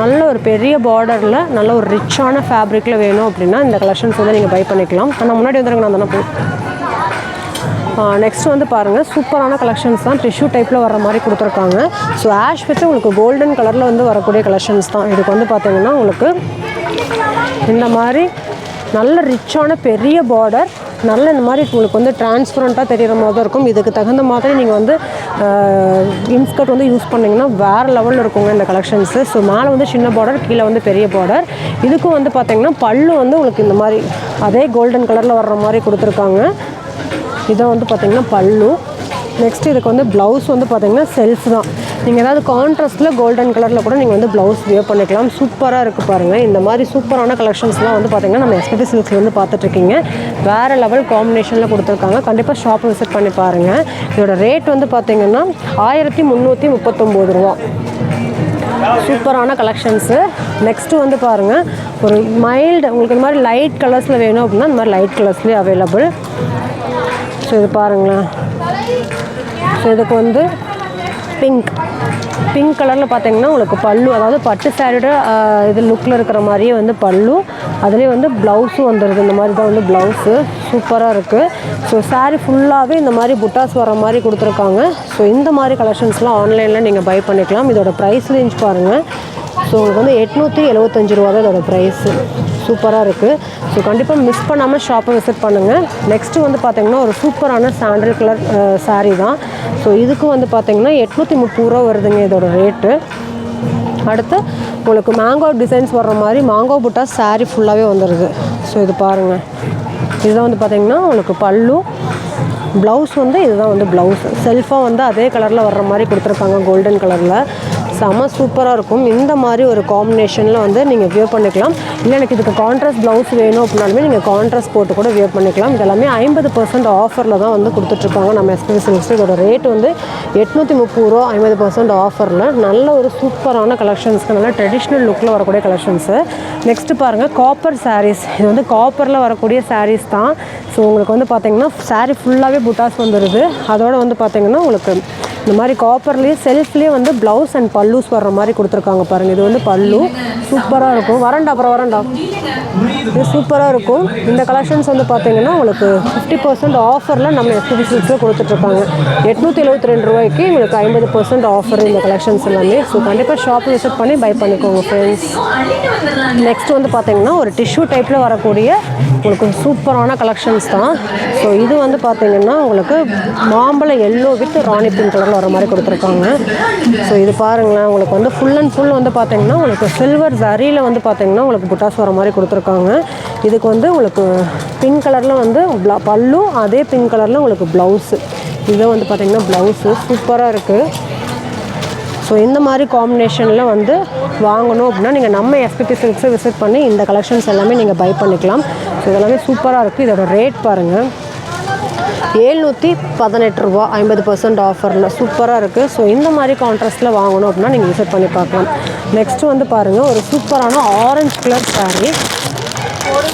நல்ல ஒரு பெரிய பார்டரில் நல்ல ஒரு ரிச்சான ஃபேப்ரிக்கில் வேணும் அப்படின்னா இந்த கலெக்ஷன்ஸ் வந்து நீங்கள் பை பண்ணிக்கலாம். ஆனால் முன்னாடி வந்துருங்க நான் தானே போய் நெக்ஸ்ட் வந்து பாருங்கள் சூப்பரான கலெக்ஷன்ஸ் தான். டிஷ்யூ டைப்பில் வர மாதிரி கொடுத்துருக்காங்க. ஸோ ஆஷ் வச்சு உங்களுக்கு கோல்டன் கலரில் வந்து வரக்கூடிய கலெக்ஷன்ஸ் தான். இதுக்கு வந்து பார்த்தீங்கன்னா உங்களுக்கு இந்த மாதிரி நல்ல ரிச்சான பெரிய பார்டர் நல்ல இந்த மாதிரி உங்களுக்கு வந்து டிரான்ஸ்பரண்ட்டாக தெரிகிற மாதிரி தான் இருக்கும். இதுக்கு தகுந்த மாதிரி நீங்கள் வந்து இன்ஸ்கர்ட் வந்து யூஸ் பண்ணிங்கன்னா வேறு லெவலில் இருக்குங்க இந்த கலெக்ஷன்ஸு ஸோ மேலே வந்து சின்ன பார்டர் கீழே வந்து பெரிய பார்டர் இதுக்கும் வந்து பார்த்தீங்கன்னா பல்லு வந்து உங்களுக்கு இந்த மாதிரி அதே கோல்டன் கலரில் வர்ற மாதிரி கொடுத்துருக்காங்க. இதை வந்து பார்த்திங்கன்னா பல்லு. நெக்ஸ்ட் இதுக்கு வந்து ப்ளவுஸ் வந்து பார்த்திங்கன்னா செல்ஃப் தான். நீங்கள் ஏதாவது கான்ட்ராஸ்ட்டில் கோல்டன் கலரில் கூட நீங்கள் வந்து ப்ளவுஸ் வியர் பண்ணிக்கலாம். சூப்பராக இருக்குது பாருங்கள் இந்த மாதிரி சூப்பரான கலெக்ஷன்ஸ்லாம் வந்து பார்த்தீங்கன்னா நம்ம எஸ்பிடி சில்க்ஸ் வந்து பார்த்துட்ருக்கீங்க வேறு லெவல் காம்பினேஷனில் கொடுத்துருக்காங்க. கண்டிப்பாக ஷாப் விசிட் பண்ணி பாருங்கள் இதோட ரேட் வந்து பார்த்தீங்கன்னா ஆயிரத்தி முந்நூற்றி முப்பத்தொம்போது ரூபா. சூப்பரான கலெக்ஷன்ஸு நெக்ஸ்ட்டு வந்து பாருங்கள் ஒரு மைல்டு உங்களுக்கு இந்த மாதிரி லைட் கலர்ஸில் வேணும் அப்படின்னா இந்த மாதிரி லைட் கலர்ஸ்லேயே அவைலபிள் ஸோ இது பாருங்களேன். ஸோ இதுக்கு வந்து பிங்க் பிங்க் கலரில் பார்த்தீங்கன்னா உங்களுக்கு பல்லு அதாவது பட்டு சாரியோட இது லுக்கில் இருக்கிற மாதிரியே வந்து பல்லு. அதுலேயே வந்து ப்ளவுஸும் வந்துடுது இந்த மாதிரி தான் வந்து ப்ளவுஸு சூப்பராக இருக்குது ஸோ சாரீ ஃபுல்லாகவே இந்த மாதிரி புட்டாஸ் வர மாதிரி கொடுத்துருக்காங்க. ஸோ இந்த மாதிரி கலெக்ஷன்ஸ்லாம் ஆன்லைனில் நீங்கள் பை பண்ணிக்கலாம். இதோட ப்ரைஸ் ரேஞ்ச் பாருங்கள் ஸோ உங்களுக்கு வந்து எட்நூற்றி எழுபத்தஞ்சு ரூபா தான் இதோட ப்ரைஸு சூப்பராக இருக்குது ஸோ கண்டிப்பாக மிஸ் பண்ணாமல் ஷாப்பை விசிட் பண்ணுங்கள் நெக்ஸ்ட்டு வந்து பார்த்தீங்கன்னா ஒரு சூப்பரான சாண்டல் கலர் சாரீ தான். ஸோ இதுக்கு வந்து பார்த்தீங்கன்னா எட்நூற்றி முப்பது ரூபா வருதுங்க இதோட ரேட்டு அடுத்து உங்களுக்கு மேங்கோ டிசைன்ஸ் வர்ற மாதிரி மாங்கோ புட்டா சாரீ ஃபுல்லாகவே வந்துடுது ஸோ இது பாருங்கள் இதுதான் வந்து பார்த்திங்கன்னா உங்களுக்கு பல்லு ப்ளவுஸ் வந்து இதுதான் வந்து ப்ளவுஸ் செல்ஃபாக வந்து அதே கலரில் வர்ற மாதிரி கொடுத்துருக்காங்க கோல்டன் கலரில் செம்ம சூப்பராக இருக்கும். இந்த மாதிரி ஒரு காம்பினேஷனில் வந்து நீங்கள் வியர் பண்ணிக்கலாம். இல்லை எனக்கு இதுக்கு கான்ட்ராஸ்ட் ப்ளவுஸ் வேணும் அப்படின்னாலுமே நீங்கள் கான்ட்ராஸ்ட் போட்டு கூட வியர் பண்ணிக்கலாம். இதெல்லாமே ஐம்பது பர்சன்ட் ஆஃபரில் தான் வந்து கொடுத்துட்ருக்காங்க. நம்ம எஸ்பிபி சில்க்ஸ் இதோட ரேட் வந்து எட்நூற்றி முப்பது ரூபா ஐம்பது பர்சன்ட் ஆஃபரில் நல்ல ஒரு சூப்பரான கலெக்ஷன்ஸ்க்கு நல்ல ட்ரெடிஷ்னல் லுக்கில் வரக்கூடிய கலெக்ஷன்ஸு நெக்ஸ்ட்டு பாருங்கள் காப்பர் சாரீஸ் இது வந்து காப்பரில் வரக்கூடிய சாரீஸ் தான். ஸோ உங்களுக்கு வந்து பார்த்திங்கன்னா சாரீ ஃபுல்லாகவே புட்டாஸ் வந்துடுது அதோடு வந்து பார்த்தீங்கன்னா உங்களுக்கு இந்த மாதிரி காப்பர்லேயே செல்ஃப்லேயே வந்து ப்ளவுஸ் அண்ட் பல்லூஸ் வர்ற மாதிரி கொடுத்துருக்காங்க பாருங்கள் இது வந்து பல்லு. சூப்பராக இருக்கும். வரண்டா அப்புறம் வரண்டா இது சூப்பராக இருக்கும். இந்த கலெக்ஷன்ஸ் வந்து பார்த்தீங்கன்னா உங்களுக்கு ஃபிஃப்டி பர்சன்ட் ஆஃபரில் நம்ம எக்ஸிபிஷன்ஸில் கொடுத்துட்ருக்காங்க. எட்நூற்றி எழுபத்தி ரெண்டு ரூபாய்க்கு உங்களுக்கு ஐம்பது பர்சன்ட் ஆஃபர் இந்த கலெக்ஷன்ஸ் எல்லாமே. ஸோ கண்டிப்பாக ஷாப் விசிட் பண்ணி பை பண்ணிக்கோங்க ஃப்ரெண்ட்ஸ் நெக்ஸ்ட் வந்து பார்த்தீங்கன்னா ஒரு டிஷ்யூ டைப்பில் வரக்கூடிய உங்களுக்கு சூப்பரான கலெக்ஷன்ஸ் தான். ஸோ இது வந்து பார்த்தீங்கன்னா உங்களுக்கு மாம்பழம் எல்லோ வித் ராணி பிங்க் கலரில் வர மாதிரி கொடுத்துருக்காங்க. ஸோ இது பாருங்களேன் உங்களுக்கு வந்து ஃபுல் அண்ட் ஃபுல் வந்து பார்த்தீங்கன்னா உங்களுக்கு சில்வர் ஜரியில் வந்து பார்த்தீங்கன்னா உங்களுக்கு புட்டாஸ் வர மாதிரி கொடுத்துருக்காங்க. இதுக்கு வந்து உங்களுக்கு பிங்க் கலரில் வந்து பல்லும் அதே பிங்க் கலரில் உங்களுக்கு ப்ளவுஸு இது வந்து பார்த்தீங்கன்னா ப்ளவுஸு சூப்பராக இருக்குது ஸோ இந்த மாதிரி காம்பினேஷனில் வந்து வாங்கணும் அப்படின்னா நீங்கள் நம்ம எஸ்பிபி சில்க்ஸை விசிட் பண்ணி இந்த கலெக்ஷன்ஸ் எல்லாமே நீங்கள் பை பண்ணிக்கலாம். ஸோ இதெல்லாமே சூப்பராக இருக்குது இதோட ரேட் பாருங்கள் ஏழ்நூற்றி பதினெட்டு ரூபா ஐம்பது பர்சன்ட் ஆஃபரில் சூப்பராக இருக்குது ஸோ இந்த மாதிரி கான்ட்ராஸ்ட்டில் வாங்கணும் அப்படின்னா நீங்கள் விசிட் பண்ணி பார்க்கலாம். நெக்ஸ்ட்டு வந்து பாருங்கள் ஒரு சூப்பரான ஆரஞ்சு கலர் saree.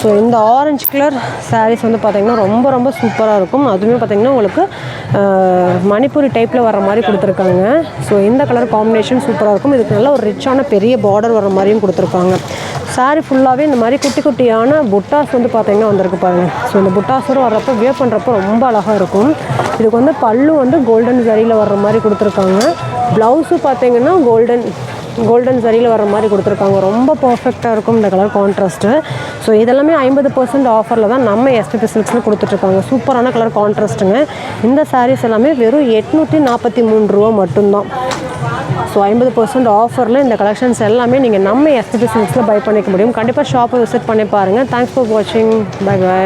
ஸோ இந்த ஆரஞ்சு கலர் சாரீஸ் வந்து பார்த்திங்கன்னா ரொம்ப ரொம்ப சூப்பராக இருக்கும். அதுவுமே பார்த்திங்கன்னா உங்களுக்கு மணிப்பூரி டைப்பில் வர மாதிரி கொடுத்துருக்காங்க. ஸோ இந்த கலர் காம்பினேஷன் சூப்பராக இருக்கும். இதுக்கு நல்லா ஒரு ரிச்சான பெரிய பார்டர் வர மாதிரியும் கொடுத்துருக்காங்க. Saree ஃபுல்லாகவே இந்த மாதிரி குட்டி குட்டியான புட்டாஸ் வந்து பார்த்திங்கன்னா வந்திருக்கு பாருங்கள் ஸோ இந்த புட்டாஸரும் வர்றப்போ வியர் பண்ணுறப்போ ரொம்ப அழகாக இருக்கும். இதுக்கு வந்து பல்லு வந்து கோல்டன் ஜரியில் வர்ற மாதிரி கொடுத்துருக்காங்க. ப்ளவுஸு பார்த்தீங்கன்னா கோல்டன் கோல்டன் சரியில் வர மாதிரி கொடுத்துருக்காங்க. ரொம்ப பர்ஃபெக்டாக இருக்கும் இந்த கலர் கான்ட்ராஸ்ட்டு ஸோ இதெல்லாமே ஐம்பது பர்சன்ட் ஆஃபரில் தான் நம்ம எஸ்பிபி சில்க்ஸில் கொடுத்துட்ருக்காங்க. சூப்பரான கலர் கான்ட்ராஸ்ட்டுங்க இந்த சாரீஸ் எல்லாமே வெறும் எட்நூற்றி நாற்பத்தி மூணு ரூபா மட்டும்தான். ஸோ ஐம்பது பர்சன்ட் ஆஃபரில் இந்த கலெக்ஷன்ஸ் எல்லாமே நீங்கள் நம்ம எஸ்பிபி சில்க்ஸில் பை பண்ணிக்க முடியும். கண்டிப்பாக ஷாப்பை விசிட் பண்ணி பாருங்கள் தேங்க்ஸ் ஃபார் வாட்சிங் பை பை